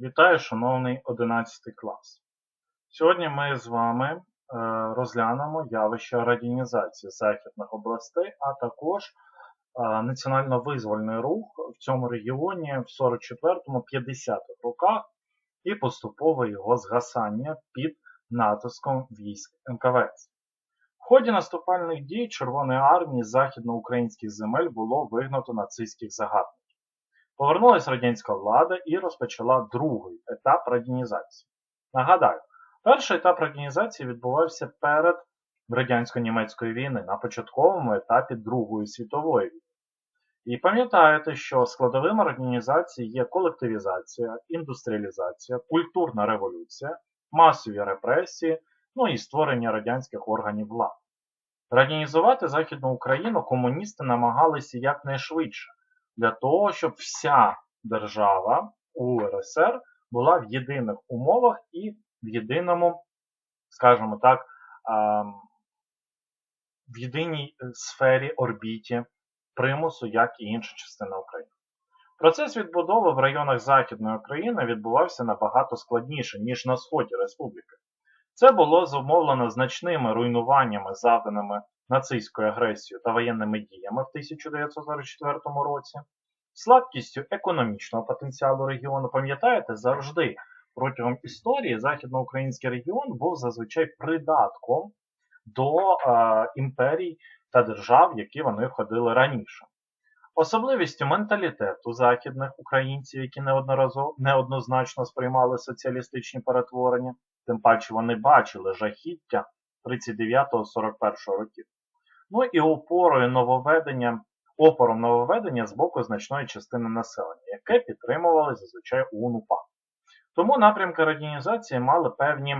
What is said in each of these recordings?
Вітаю, шановний 11 клас. Сьогодні ми з вами е, розглянемо явище радіонізації західних областей, а також е, національно-визвольний рух в цьому регіоні в 44-50-х роках і поступове його згасання під натиском військ НКВС. В ході наступальних дій Червоної армії західноукраїнських земель було вигнато нацистських загарбників. Повернулася радянська влада і розпочала другий етап радянізації. Нагадаю, перший етап радянізації відбувався перед радянсько-німецької війни на початковому етапі Другої світової війни. І пам'ятаєте, що складовими радянізації є колективізація, індустріалізація, культурна революція, масові репресії, ну і створення радянських органів влади. Радянізувати Західну Україну комуністи намагалися якнайшвидше для того, щоб вся держава УРСР була в єдиних умовах і в єдиному, скажімо так, в єдиній е, сфері орбіті примусу, як і інша частина України. Процес відбудови в районах Західної України відбувався набагато складніше, ніж на сході республіки. Це було зумовлено значними руйнуваннями, завданими нацистською агресією та воєнними діями в 1944 році, слабкістю економічного потенціалу регіону, пам'ятаєте, завжди протягом історії західноукраїнський регіон був зазвичай придатком до е, імперій та держав, які вони входили раніше. Особливістю менталітету західних українців, які неодноразово неоднозначно сприймали соціалістичні перетворення, тим паче вони бачили жахіття 39-41 років. Ну і опорою нововведення, опором нововведення з боку значної частини населення, яке підтримували зазвичай УНУПА. Тому напрямки радіонізації мали певні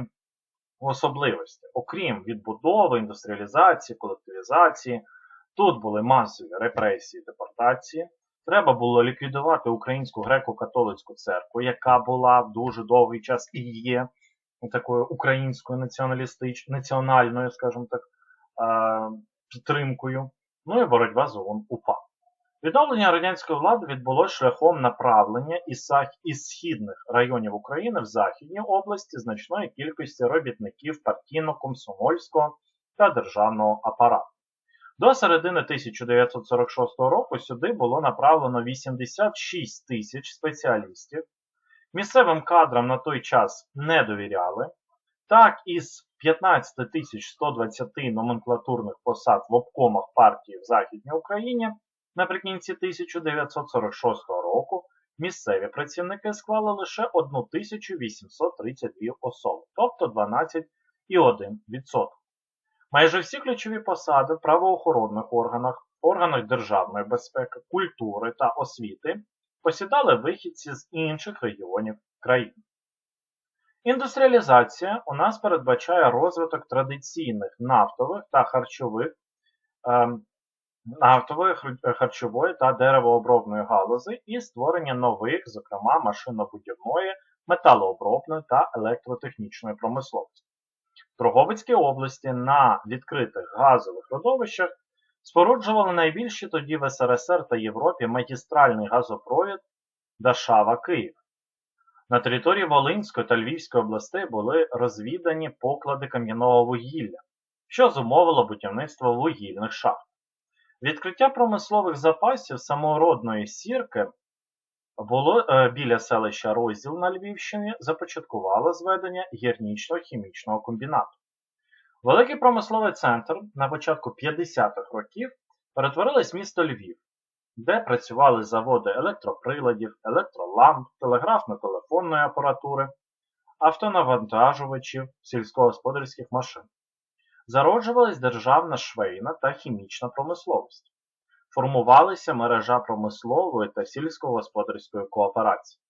особливості. Окрім відбудови, індустріалізації, колективізації, тут були масові репресії, депортації. Треба було ліквідувати Українську греко-католицьку церкву, яка була в дуже довгий час і є такою українською націоналістичною, національною, скажімо так, підтримкою, ну і боротьба з ООН УПА. Відновлення радянської влади відбулося шляхом направлення із, східних районів України в Західній області значної кількості робітників партійно-комсомольського та державного апарату. До середини 1946 року сюди було направлено 86 тисяч спеціалістів. Місцевим кадрам на той час не довіряли. Так, із 15 120 номенклатурних посад в обкомах партії в Західній Україні наприкінці 1946 року місцеві працівники склали лише 1832 особи, тобто 12,1%. Майже всі ключові посади в правоохоронних органах, органах державної безпеки, культури та освіти посідали вихідці з інших регіонів країни. Індустріалізація у нас передбачає розвиток традиційних нафтових та харчових ем, нафтової, харчової та деревообробної галузи і створення нових, зокрема машинобудівної, металообробної та електротехнічної промисловості. В Троговицькій області на відкритих газових родовищах споруджували найбільші тоді в СРСР та Європі магістральний газопровід Дашава Київ. На території Волинської та Львівської областей були розвідані поклади кам'яного вугілля, що зумовило будівництво вугільних шахт. Відкриття промислових запасів самородної сірки було е, біля селища Розділ на Львівщині започаткувало зведення гірнічно-хімічного комбінату. Великий промисловий центр на початку 50-х років перетворилось місто Львів, де працювали заводи електроприладів, електроламп, телеграфно-телефонної апаратури, автонавантажувачів, сільськогосподарських машин. Зароджувалась державна швейна та хімічна промисловість. Формувалася мережа промислової та сільськогосподарської кооперації.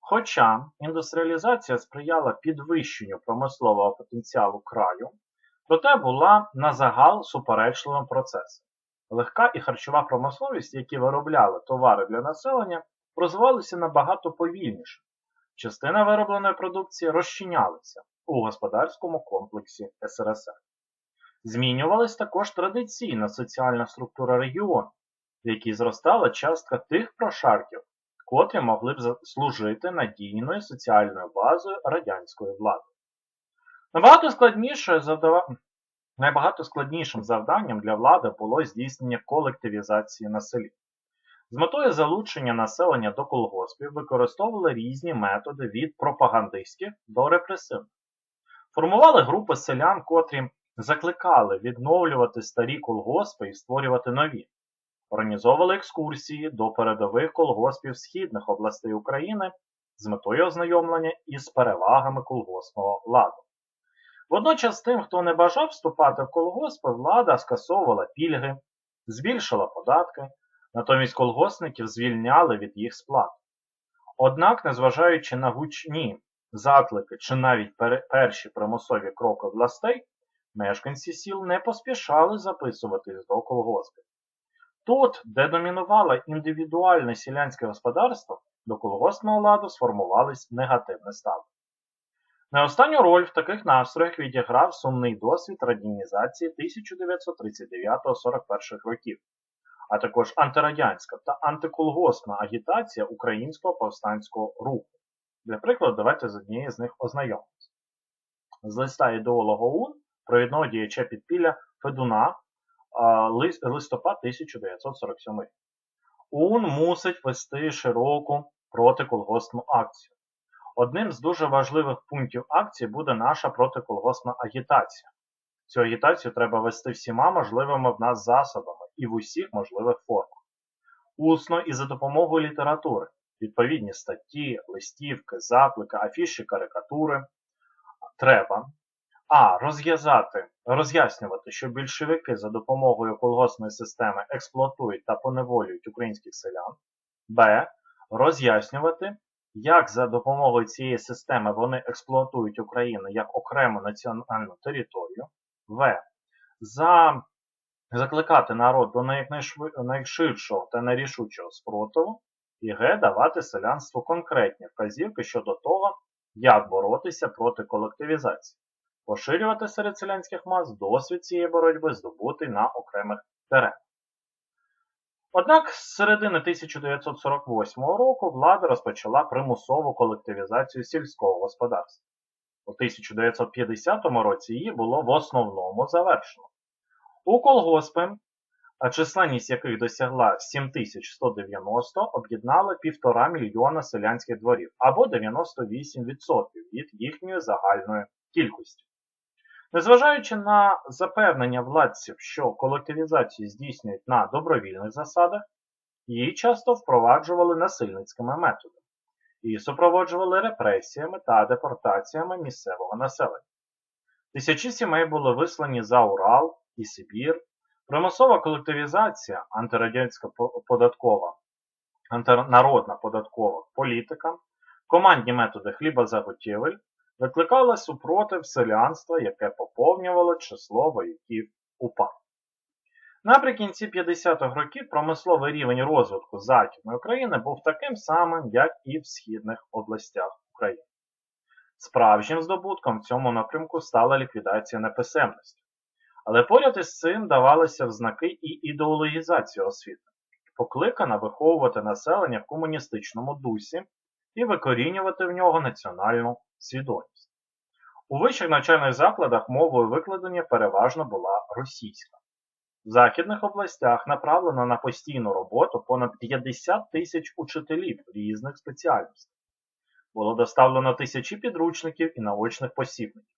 Хоча індустріалізація сприяла підвищенню промислового потенціалу краю, проте була на загал суперечливим процесом. Легка і харчова промисловість, які виробляли товари для населення, розвивалися набагато повільніше. Частина виробленої продукції розчинялася у господарському комплексі СРСР. Змінювалась також традиційна соціальна структура регіону, в якій зростала частка тих прошарків, котрі могли б служити надійною соціальною базою радянської влади. Набагато складніше завдава... Найбагато складнішим завданням для влади було здійснення колективізації на селі. З метою залучення населення до колгоспів використовували різні методи від пропагандистських до репресивних. Формували групи селян, котрі закликали відновлювати старі колгоспи і створювати нові. Організовували екскурсії до передових колгоспів східних областей України з метою ознайомлення із перевагами колгоспного ладу. Водночас тим, хто не бажав вступати в колгоспи, влада скасовувала пільги, збільшила податки, натомість колгоспників звільняли від їх сплат. Однак, незважаючи на гучні заклики чи навіть пер- перші примусові кроки властей, мешканці сіл не поспішали записуватись до колгоспів. Тут, де домінувало індивідуальне селянське господарство, до колгоспного ладу сформувались негативне ставлення. Не останню роль в таких настроях відіграв сумний досвід радянізації 1939-41 років, а також антирадянська та антиколгоспна агітація українського повстанського руху. Для прикладу, давайте з однією з них ознайомимося. З листа ідеолога ОУН провідного діяча підпілля Федуна листопад 1947 рік. ОУН мусить вести широку протиколгоспну акцію. Одним з дуже важливих пунктів акції буде наша протиколгоспна агітація. Цю агітацію треба вести всіма можливими в нас засобами і в усіх можливих формах. Усно і за допомогою літератури, відповідні статті, листівки, заклики, афіші, карикатури. Треба а. Розв'язати, роз'яснювати, що більшовики за допомогою колгоспної системи експлуатують та поневолюють українських селян. Б. Роз'яснювати, як за допомогою цієї системи вони експлуатують Україну як окрему національну територію. В. За закликати народ до найширшого та найрішучого спротиву. І Г. Давати селянству конкретні вказівки щодо того, як боротися проти колективізації, поширювати серед селянських мас досвід цієї боротьби, здобутий на окремих теренах. Однак з середини 1948 року влада розпочала примусову колективізацію сільського господарства. У 1950 році її було в основному завершено. У колгоспи, численність яких досягла 7190, об'єднали півтора мільйона селянських дворів або 98% від їхньої загальної кількості. Незважаючи на запевнення владців, що колективізацію здійснюють на добровільних засадах, її часто впроваджували насильницькими методами і супроводжували репресіями та депортаціями місцевого населення. Тисячі сімей були вислані за Урал і Сибір. Примусова колективізація, антирадянська податкова, антинародна податкова політика, командні методи хлібозаготівель викликала супротив селянства, яке поповнювало число вояків УПА. Наприкінці 50-х років промисловий рівень розвитку Західної України був таким самим, як і в східних областях України. Справжнім здобутком в цьому напрямку стала ліквідація неписемності. Але поряд із цим давалися взнаки і ідеологізація освіти, покликана виховувати населення в комуністичному дусі і викорінювати в нього національну свідомість. У вищих навчальних закладах мовою викладення переважно була російська. В західних областях направлено на постійну роботу понад 50 тисяч учителів різних спеціальностей. Було доставлено тисячі підручників і наочних посібників.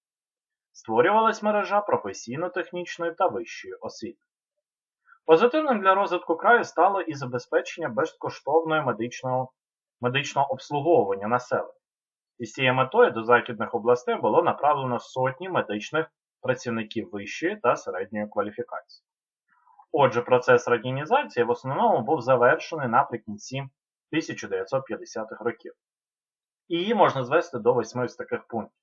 Створювалась мережа професійно-технічної та вищої освіти. Позитивним для розвитку краю стало і забезпечення безкоштовної медичного, медичного обслуговування населення. І з цією метою до західних областей було направлено сотні медичних працівників вищої та середньої кваліфікації. Отже, процес радянізації в основному був завершений наприкінці 1950-х років. І її можна звести до восьми з таких пунктів.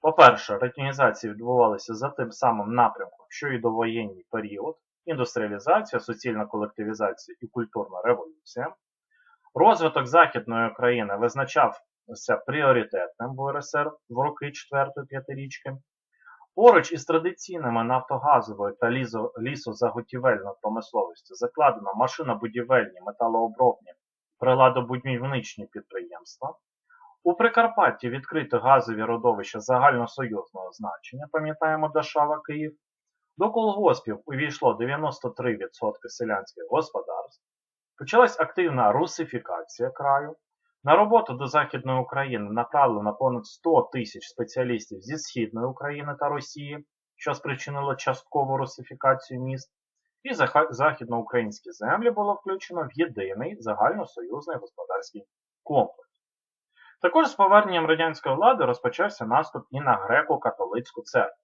По-перше, радянізація відбувалася за тим самим напрямком, що і довоєнний період, індустріалізація, суцільна колективізація і культурна революція. Розвиток Західної України визначався пріоритетним в УРСР в роки 4-5 річки. Поруч із традиційними нафтогазовою та лісозаготівельною промисловістю закладено машинобудівельні, металообробні, приладобудівничні підприємства. У Прикарпатті відкрито газові родовища загальносоюзного значення, пам'ятаємо Дашава Київ. До колгоспів увійшло 93% селянських господарств. Почалась активна русифікація краю. На роботу до Західної України направлено понад 100 тисяч спеціалістів зі Східної України та Росії, що спричинило часткову русифікацію міст, і західноукраїнські землі було включено в єдиний загальносоюзний господарський комплекс. Також з поверненням радянської влади розпочався наступ і на греко-католицьку церкву,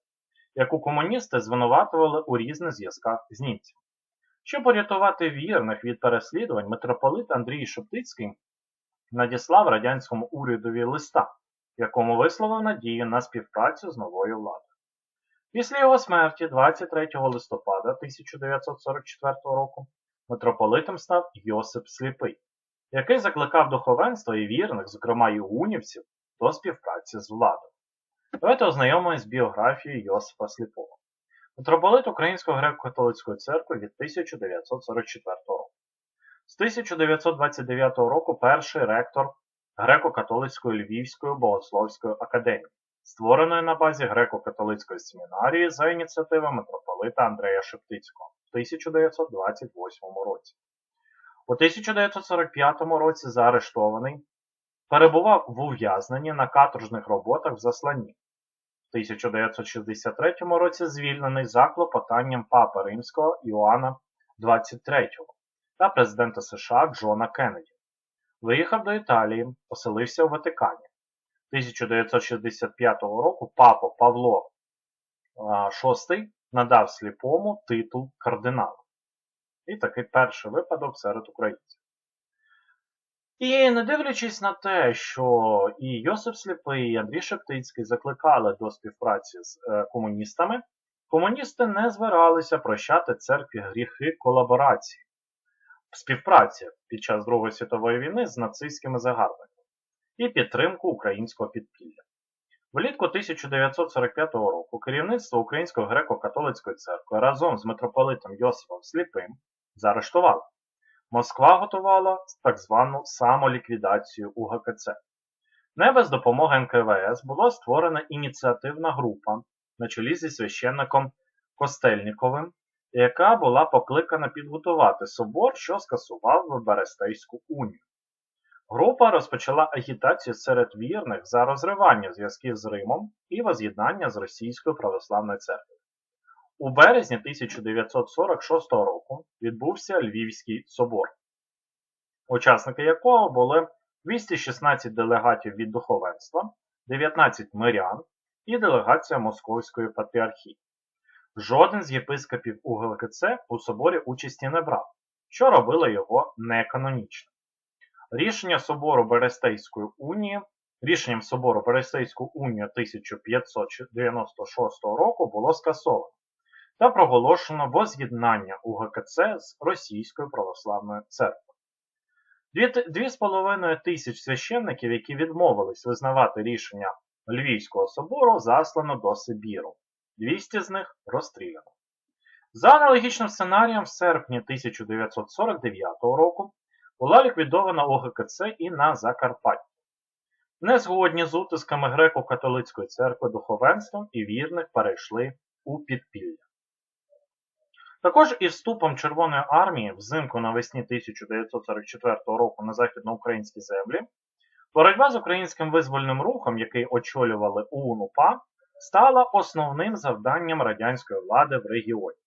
яку комуністи звинуватували у різних зв'язках з німцями. Щоб порятувати вірних від переслідувань, митрополит Андрій Шептицький надіслав радянському урядові листа, в якому висловив надію на співпрацю з новою владою. Після його смерті, 23 листопада 1944 року, митрополитом став Йосип Сліпий, який закликав духовенство і вірних, зокрема і унівців, до співпраці з владою. Давайте ознайомимось з біографією Йосипа Сліпого. Митрополит Української греко-католицької церкви від 1944 року. З 1929 року перший ректор Греко-католицької Львівської богословської академії, створеної на базі греко-католицької семінарії за ініціативи митрополита Андрея Шептицького в 1928 році. У 1945 році заарештований, перебував в ув'язненні на каторжних роботах в засланні. В 1963 році звільнений за клопотанням Папи Римського Іоанна XXIII та президента США Джона Кеннеді. Виїхав до Італії, поселився у Ватикані. 1965 року папа Павло VI надав сліпому титул кардинала. І такий перший випадок серед українців. І не дивлячись на те, що і Йосип Сліпий, і Андрій Шептицький закликали до співпраці з е, комуністами, комуністи не збиралися прощати церкві гріхи колаборації, співпраці під час Другої світової війни з нацистськими загарбниками і підтримку українського підпілля. Влітку 1945 року керівництво Української греко-католицької церкви разом з митрополитом Йосифом Сліпим заарештувало. Москва готувала так звану самоліквідацію УГКЦ. Не без допомоги НКВС була створена ініціативна група на чолі зі священником Костельніковим, яка була покликана підготувати собор, що скасував Берестейську унію. Група розпочала агітацію серед вірних за розривання зв'язків з Римом і воз'єднання з Російською православною церквою. У березні 1946 року відбувся Львівський собор, учасники якого були 216 делегатів від духовенства, 19 мирян і делегація Московської патріархії. Жоден з єпископів УГКЦ у соборі участі не брав, що робило його неканонічним. Рішення собору Берестейської унії Рішенням собору Берестейську унію 1596 року було скасовано та проголошено воз'єднання УГКЦ з Російською православною церквою. Дві з половиною тисяч священників, які відмовились визнавати рішення Львівського собору, заслано до Сибіру. 200 з них розстріляно. За аналогічним сценарієм, в серпні 1949 року була ліквідована ОГКЦ і на Закарпатті. Незгодні з утисками греко-католицької церкви духовенством і вірних перейшли у підпілля. Також із вступом Червоної армії взимку навесні 1944 року на західноукраїнські землі боротьба з українським визвольним рухом, який очолювали УНУПА, стала основним завданням радянської влади в регіоні.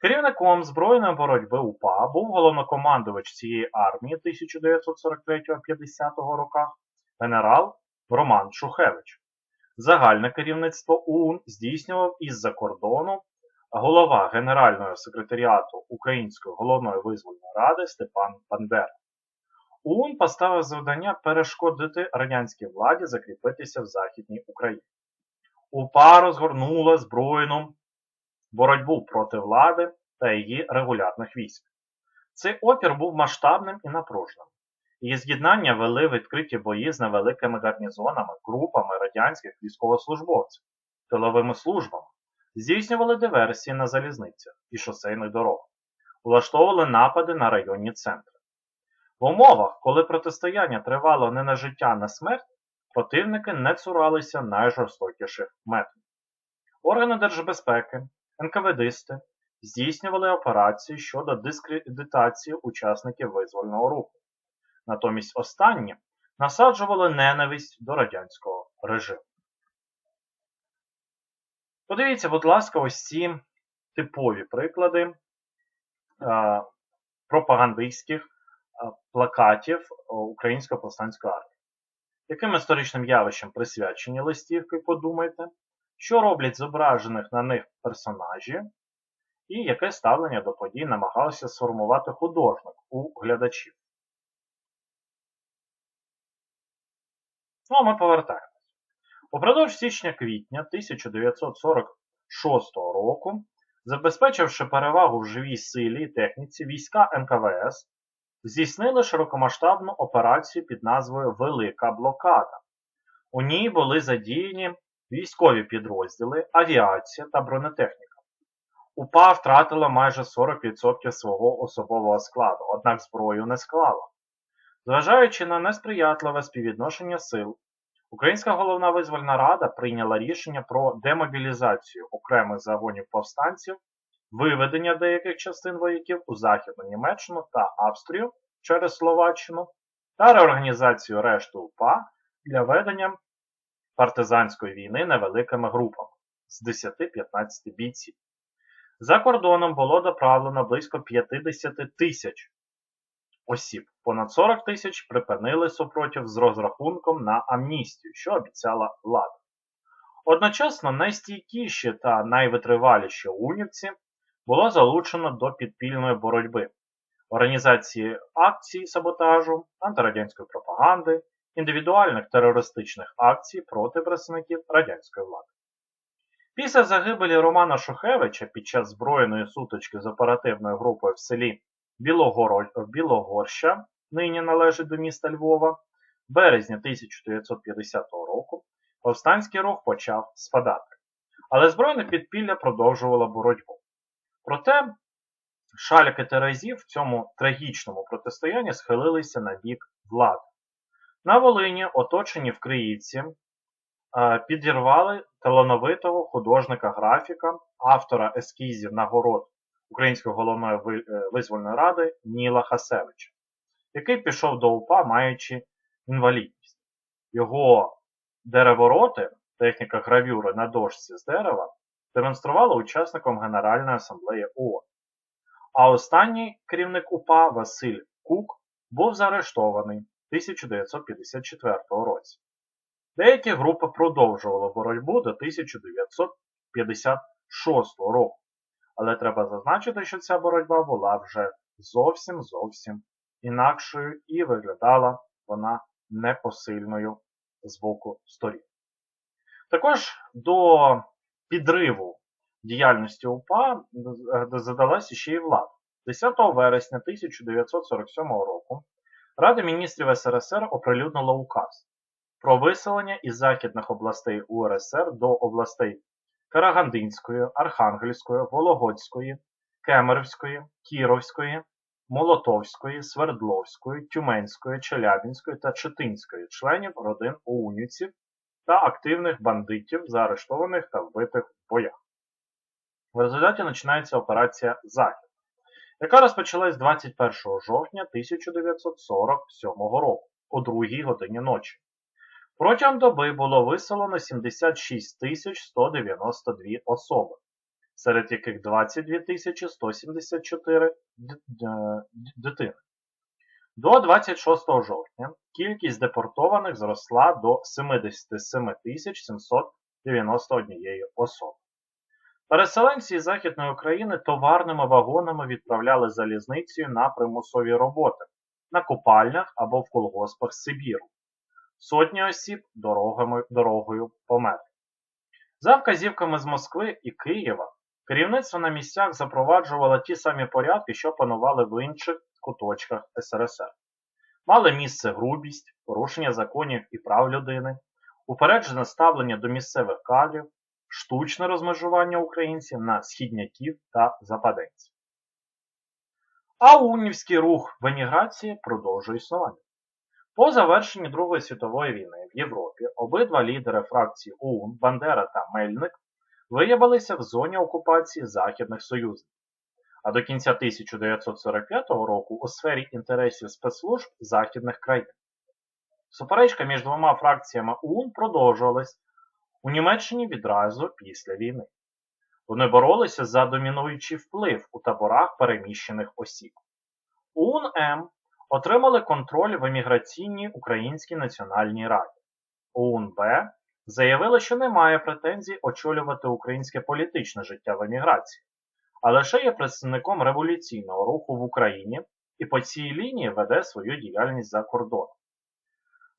Керівником збройної боротьби УПА був головнокомандувач цієї армії 1943-50 роках генерал Роман Шухевич. Загальне керівництво УН здійснював із-за кордону голова Генерального секретаріату Української головної визвольної ради Степан Бандера. ОУН поставив завдання перешкодити радянській владі закріпитися в Західній Україні. УПА розгорнула збройну боротьбу проти влади та її регулярних військ. Цей опір був масштабним і напруженим. Її з'єднання вели відкриті бої з невеликими гарнізонами, групами радянських військовослужбовців, тиловими службами, здійснювали диверсії на залізницях і шосейних дорогах, влаштовували напади на районні центри. В умовах, коли протистояння тривало не на життя, а на смерть, противники не цуралися найжорстокіших методів. Органи держбезпеки, НКВДисти здійснювали операції щодо дискредитації учасників визвольного руху. Натомість останні насаджували ненависть до радянського режиму. Подивіться, будь ласка, ось ці типові приклади пропагандистських плакатів Української повстанської армії. Яким історичним явищем присвячені листівки, подумайте, що роблять зображених на них персонажі, і яке ставлення до подій намагалося сформувати художник у глядачів. Ну, а ми повертаємось. Упродовж січня-квітня 1946 року, забезпечивши перевагу в живій силі і техніці, війська НКВС здійснили широкомасштабну операцію під назвою Велика Блокада. У ній були задіяні військові підрозділи, авіація та бронетехніка. УПА втратила майже 40% свого особового складу, однак зброю не склала. Зважаючи на несприятливе співвідношення сил, Українська головна визвольна рада прийняла рішення про демобілізацію окремих загонів повстанців, виведення деяких частин вояків у Західну Німеччину та Австрію через Словаччину та реорганізацію решти УПА для ведення партизанської війни невеликими групами з 10-15 бійців. За кордоном було доправлено близько 50 тисяч осіб. Понад 40 тисяч припинили супротив з розрахунком на амністію, що обіцяла влада. Одночасно найстійкіші та найвитриваліші унівці було залучено до підпільної боротьби, організації акцій саботажу, антирадянської пропаганди, індивідуальних терористичних акцій проти представників радянської влади. Після загибелі Романа Шухевича під час збройної сутички з оперативною групою в селі Білогорща, нині належить до міста Львова, в березні 1950 року повстанський рух почав спадати. Але збройне підпілля продовжувало боротьбу. Проте шальки Терезів в цьому трагічному протистоянні схилилися на бік влади. На Волині, оточені в Криївці, підірвали талановитого художника-графіка, автора ескізів нагород Української головної е, визвольної ради Ніла Хасевича, який пішов до УПА, маючи інвалідність. Його деревороти, техніка гравюри на дошці з дерева, демонстрували учасникам Генеральної асамблеї ООН. А останній керівник УПА Василь Кук був заарештований 1954 році. Деякі групи продовжували боротьбу до 1956 року. Але треба зазначити, що ця боротьба була вже зовсім зовсім інакшою і виглядала вона непосильною з боку сторін. Також до підриву діяльності УПА задалася ще й влада. 10 вересня 1947 року Рада міністрів СРСР оприлюднила указ про виселення із західних областей УРСР до областей Карагандинської, Архангельської, Вологодської, Кемерівської, Кіровської, Молотовської, Свердловської, Тюменської, Челябінської та Читинської членів родин оунівців та активних бандитів, заарештованих та вбитих в боях. В результаті починається операція Захід, яка розпочалась 21 жовтня 1947 року о 2 годині ночі. Протягом доби було виселено 76 192 особи, серед яких 22 174 дитини. До 26 жовтня кількість депортованих зросла до 77 791 особи. Переселенці із Західної України товарними вагонами відправляли залізницею на примусові роботи на купальнях або в колгоспах Сибіру. Сотні осіб дорогами, дорогою померли. За вказівками з Москви і Києва керівництво на місцях запроваджувало ті самі порядки, що панували в інших куточках СРСР. Мали місце грубість, порушення законів і прав людини, упереджене ставлення до місцевих кадрів, штучне розмежування українців на східняків та западенців. А унівський рух в еміграції продовжує існування. По завершенні Другої світової війни в Європі обидва лідери фракції ОУН Бандера та Мельник виявилися в зоні окупації західних союзників, а до кінця 1945 року у сфері інтересів спецслужб західних країн. Суперечка між двома фракціями ОУН продовжувалась у Німеччині відразу після війни. Вони боролися за домінуючий вплив у таборах переміщених осіб. ОУН-М отримали контроль в еміграційній Українській національній раді. ОУН-Б заявили, що не має претензій очолювати українське політичне життя в еміграції, а лише є представником революційного руху в Україні і по цій лінії веде свою діяльність за кордоном.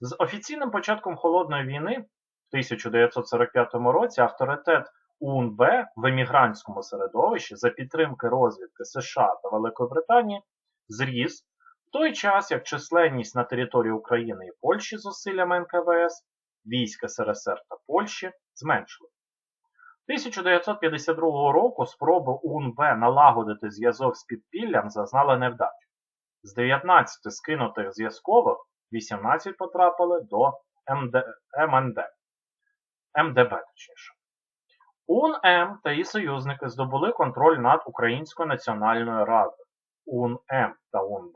З офіційним початком Холодної війни в 1945 році авторитет УНБ в емігрантському середовищі за підтримки розвідки США та Великої Британії зріс в той час, як численність на території України і Польщі зусиллями НКВС, військ СРСР та Польщі зменшили. 1952 року спроби УНБ налагодити зв'язок з підпіллям зазнали невдачу. З 19 скинутих зв'язкових 18 потрапили до МД, МНД, МДБ. точніше. УН-М та її союзники здобули контроль над Українською національною радою. УН-М та УНБ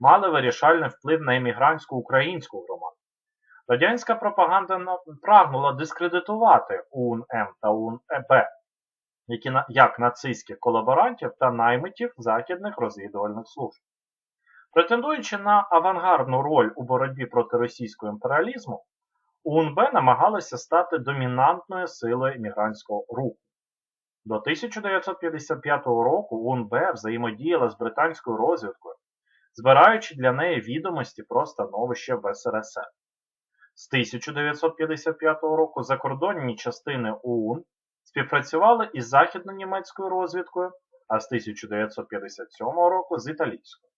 мали вирішальний вплив на іммігрантську українську громаду. Радянська пропаганда прагнула дискредитувати УН-М та УН-Б які, як нацистських колаборантів та наймитів західних розвідувальних служб. Претендуючи на авангардну роль у боротьбі проти російського імперіалізму, УНБ намагалися стати домінантною силою іммігрантського руху. До 1955 року УНБ взаємодіяла з британською розвідкою, збираючи для неї відомості про становище в СРСР. З 1955 року закордонні частини ОУН співпрацювали із західно-німецькою розвідкою, а з 1957 року з італійською.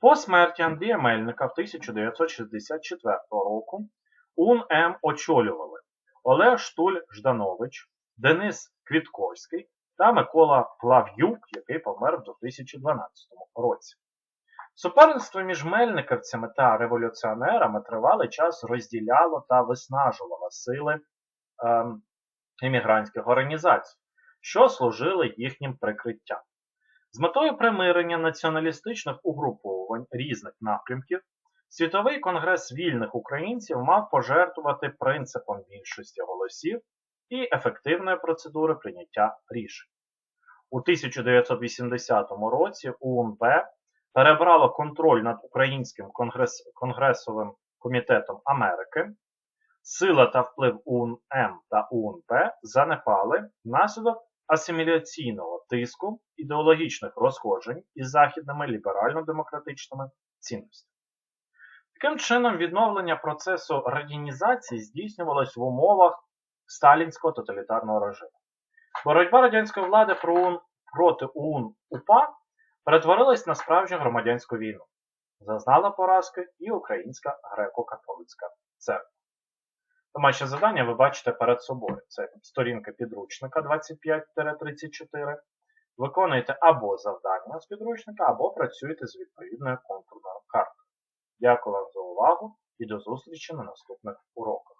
По смерті Андрія Мельника в 1964 року УН-М очолювали Олег Штуль Жданович, Денис Квітковський та Микола Плав'юк, який помер в 2012 році. Суперництво між мельниківцями та революціонерами тривалий час розділяло та виснажувало сили ем, іммігрантських організацій, що служили їхнім прикриттям. З метою примирення націоналістичних угруповувань різних напрямків, Світовий конгрес вільних українців мав пожертвувати принципом більшості голосів і ефективної процедури прийняття рішень. У 1980 році УНБ перебрало контроль над Українським конгрес... Конгресовим комітетом Америки. Сила та вплив УНМ та УНП занепали внаслідок асиміляційного тиску ідеологічних розходжень із західними ліберально-демократичними цінностями. Таким чином, відновлення процесу радянізації здійснювалось в умовах сталінського тоталітарного режиму. Боротьба радянської влади проти УН-УПА перетворилась на справжню громадянську війну. Зазнала поразки і Українська греко-католицька церква. Домашнє завдання ви бачите перед собою. Це сторінка підручника 25-34. Виконуєте або завдання з підручника, або працюєте з відповідною контурною картою. Дякую вам за увагу і до зустрічі на наступних уроках.